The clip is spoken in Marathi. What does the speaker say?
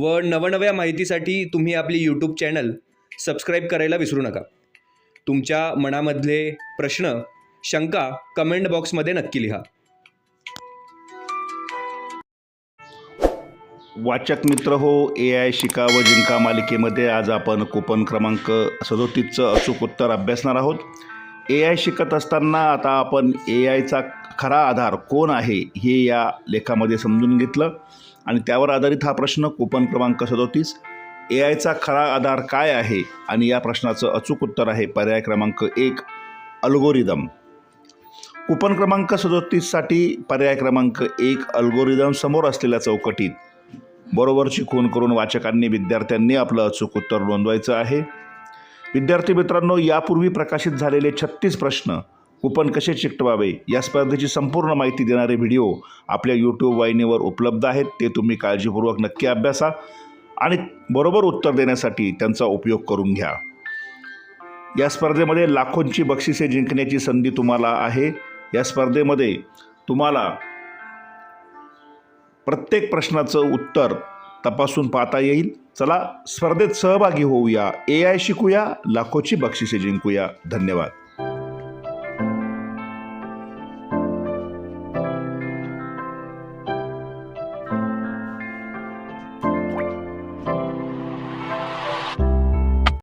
व नवनव्या माहितीसाठी तुम्ही आपली यूट्यूब चॅनल सबस्क्राईब करायला विसरू नका. तुमच्या मनामधले प्रश्न शंका कमेंट बॉक्समध्ये नक्की लिहा. वाचक मित्र हो ए आय शिका व जिंका मालिकेमध्ये आज आपण कुपन क्रमांक सदोतीसचं अचूक उत्तर अभ्यासणार आहोत. ए आय शिकत असताना आता आपण ए आयचा खरा आधार कोण आहे हे या लेखामध्ये समजून घेतलं. आणि त्यावर आधारित हा प्रश्न कुपन क्रमांक सदोतीस ए आयचा खरा आधार काय आहे? आणि या प्रश्नाचं अचूक उत्तर आहे पर्याय क्रमांक एक अल्गोरिदम कुपन क्रमांक सदोतीससाठी पर्याय क्रमांक एक अल्गोरिदम समोर असलेल्या चौकटीत बरोबरची खून करून वाचकांनी विद्यार्थ्यांनी आपलं अचूक उत्तर नोंदवायचं आहे. विद्यार्थी मित्रांनो यापूर्वी प्रकाशित झालेले छत्तीस प्रश्न कुपन कसे चिकटवावे? या स्पर्धेची संपूर्ण माहिती देणारे व्हिडिओ आपल्या यूट्यूब वाहिनीवर उपलब्ध आहेत. ते तुम्ही काळजीपूर्वक नक्की अभ्यासा आणि बरोबर उत्तर देण्यासाठी त्यांचा उपयोग करून घ्या. या स्पर्धेमध्ये लाखोंची बक्षिसे जिंकण्याची संधी तुम्हाला आहे. या स्पर्धेमध्ये तुम्हाला प्रत्येक प्रश्नाचं उत्तर तपासून पाहता येईल. चला स्पर्धेत सहभागी होऊया. ए आय शिकूया. लाखोची बक्षिसे जिंकूया. धन्यवाद.